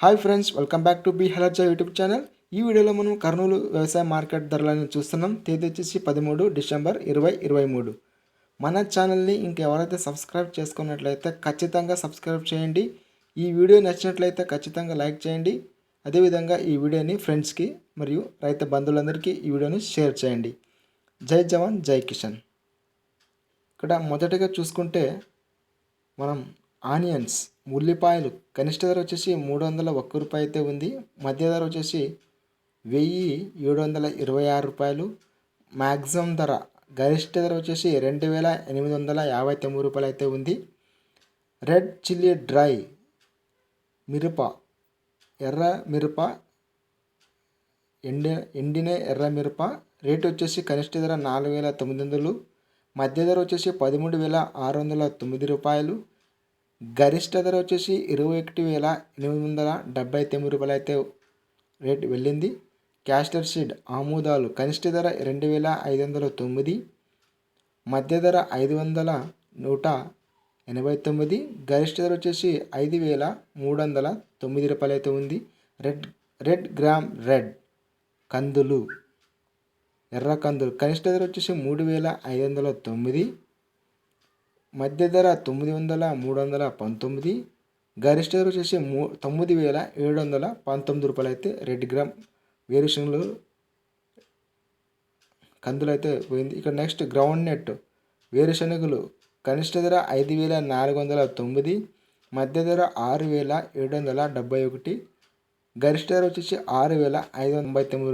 Hi friends welcome back to B హెలర్జా YouTube channel ఈ వీడియోలో మనం కర్నూలు వ్యవసాయ మార్కెట్ ధరలను చూస్తున్నాం. తేదీ వచ్చేసి పదమూడు డిసెంబర్ ఇరవై ఇరవై మూడు. మన ఛానల్ని ఇంకెవరైతే సబ్స్క్రైబ్ చేసుకున్నట్లయితే ఖచ్చితంగా సబ్స్క్రైబ్ చేయండి. ఈ వీడియో నచ్చినట్లయితే ఖచ్చితంగా లైక్ చేయండి. అదేవిధంగా ఈ వీడియోని ఫ్రెండ్స్కి మరియు రైతు బంధువులందరికీ ఈ వీడియోని షేర్ చేయండి. జై జవాన్ జై కిషన్. ఇక్కడ మొదటగా చూసుకుంటే మనం ఆనియన్స్ ఉల్లిపాయలు కనిష్ట ధర వచ్చేసి మూడు వందల ఒక్క రూపాయి అయితే ఉంది. మధ్య ధర వచ్చేసి వెయ్యి ఏడు వందల ఇరవై ఆరు రూపాయలు. మ్యాక్సిమం ధర గరిష్ట ధర వచ్చేసి రెండు వేల ఎనిమిది వందల యాభై తొమ్మిది రూపాయలు అయితే ఉంది. రెడ్ చిల్లీ డ్రై మిరప ఎర్ర మిరప ఎండి ఎండిన ఎర్ర మిరప. రేట్ వచ్చేసి కనిష్ట ధర నాలుగు వేల తొమ్మిది వందలు. మధ్య ధర వచ్చేసి పదమూడు వేల ఆరు వందల తొమ్మిది రూపాయలు. గరిష్ట ధర వచ్చేసి ఇరవై ఒకటి వేల ఎనిమిది వందల డెబ్బై తొమ్మిది రూపాయలు అయితే రేట్ వెళ్ళింది. క్యాస్టర్ సీడ్ ఆముదాలు కనిష్ట ధర రెండు వేల ఐదు వందల తొమ్మిది మధ్య ధర ఐదు వందల నూట ఎనభై తొమ్మిది గరిష్ట ధర వచ్చేసి ఐదు వేల మూడు వందల తొమ్మిది రూపాయలు అయితే ఉంది. రెడ్ రెడ్ గ్రామ్ రెడ్ కందులు ఎర్ర కందులు కనిష్ట ధర వచ్చేసి మూడు వేల ఐదు వందల తొమ్మిది మధ్య ధర తొమ్మిది వందల మూడు వందల పంతొమ్మిది గరిష్ట ధర వచ్చేసి మూ తొమ్మిది వేల ఏడు వందల పంతొమ్మిది రూపాయలు అయితే రెడ్ గ్రామ్ వేరుశనగలు కందులు అయితే పోయింది. ఇక్కడ నెక్స్ట్ గ్రౌండ్ నెట్ వేరుశనగలు కనిష్ట ధర ఐదు వేల నాలుగు వందల తొమ్మిది మధ్య ధర ఆరు వేల ఏడు వందల డెబ్బై ఒకటి గరిష్ట ధర వచ్చేసి ఆరు వేల ఐదు వందల తొంభై తొమ్మిది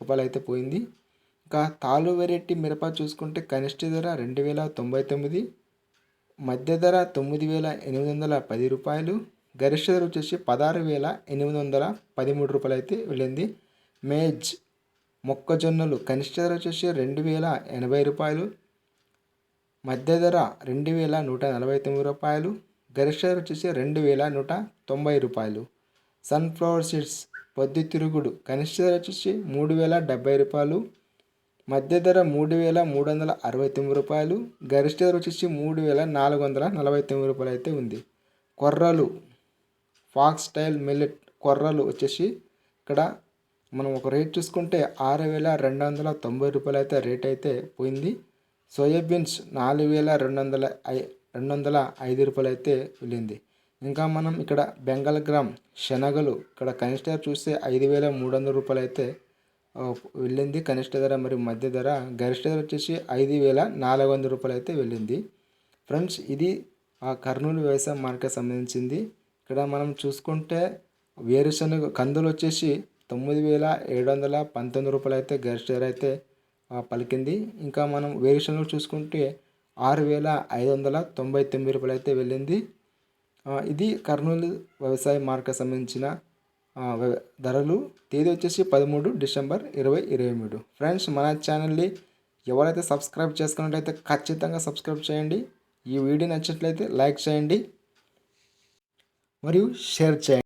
రూపాయలు అయితే పోయింది. ఇంకా తాలు వెరైటీ మిరప చూసుకుంటే కనిష్ట ధర రెండు వేల తొంభై తొమ్మిది మధ్య ధర తొమ్మిది వేల ఎనిమిది వందల పది రూపాయలు గరిష్ట ధర వచ్చేసి పదహారు వేల ఎనిమిది వందల పదిమూడు రూపాయలు అయితే వెళ్ళింది. మేజ్ మొక్కజొన్నలు కనిష్ట ధర వచ్చేసి రెండు వేల ఎనభై రూపాయలు మధ్య ధర రెండు వేల నూట నలభై తొమ్మిది రూపాయలు గరిష్ట ధర వచ్చేసి రెండు వేల నూట తొంభై రూపాయలు. సన్ఫ్లవర్ సీడ్స్ పొద్దుతిరుగుడు కనిష్ట ధర వచ్చేసి మూడు వేల డెబ్బై రూపాయలు మధ్య ధర మూడు వేల మూడు వందల అరవై తొమ్మిది రూపాయలు గరిష్ట ధర వచ్చేసి మూడు వేల నాలుగు వందల నలభై తొమ్మిది రూపాయలు అయితే ఉంది. కొర్రలు ఫాక్స్ స్టైల్ మిల్లెట్ కొర్రలు వచ్చేసి ఇక్కడ మనం ఒక రేట్ చూసుకుంటే ఆరు వేల రెండు వందల తొంభై రూపాయలు అయితే రేట్ అయితే పోయింది. సోయాబీన్స్ నాలుగు వేల రెండు వందల ఐ రెండు వందల ఐదు రూపాయలు అయితే వెళ్ళింది. ఇంకా మనం ఇక్కడ బెంగాల్ గ్రామ్ శనగలు ఇక్కడ కనిష్ట చూస్తే ఐదు వేల మూడు వందల రూపాయలు అయితే వెళ్ళింది కనిష్ట ధర మరియు మధ్య ధర. గరిష్ట ధర వచ్చేసి ఐదు వేల నాలుగు వందల రూపాయలు అయితే వెళ్ళింది. ఫ్రెండ్స్ ఇది ఆ కర్నూలు వ్యవసాయ మార్కెట్ సంబంధించింది. ఇక్కడ మనం చూసుకుంటే వేరుశనగ కందులు వచ్చేసి తొమ్మిది వేల ఏడు వందల పంతొమ్మిది రూపాయలు అయితే గరిష్ట ధర అయితే పలికింది. ఇంకా మనం వేరుశనగలు చూసుకుంటే ఆరు వేల ఐదు వందల తొంభై తొమ్మిది రూపాయలు అయితే వెళ్ళింది. ఇది కర్నూలు వ్యవసాయ మార్కెట్ సంబంధించిన ధరలు. తేదీ వచ్చేసి పదమూడు డిసెంబర్ ఇరవై ఇరవై మూడు. ఫ్రెండ్స్ మన ఛానల్ని ఎవరైతే సబ్స్క్రైబ్ చేసుకున్నట్లయితే ఖచ్చితంగా సబ్స్క్రైబ్ చేయండి. ఈ వీడియో నచ్చినట్లయితే లైక్ చేయండి. మరియు షేర్ చేయండి.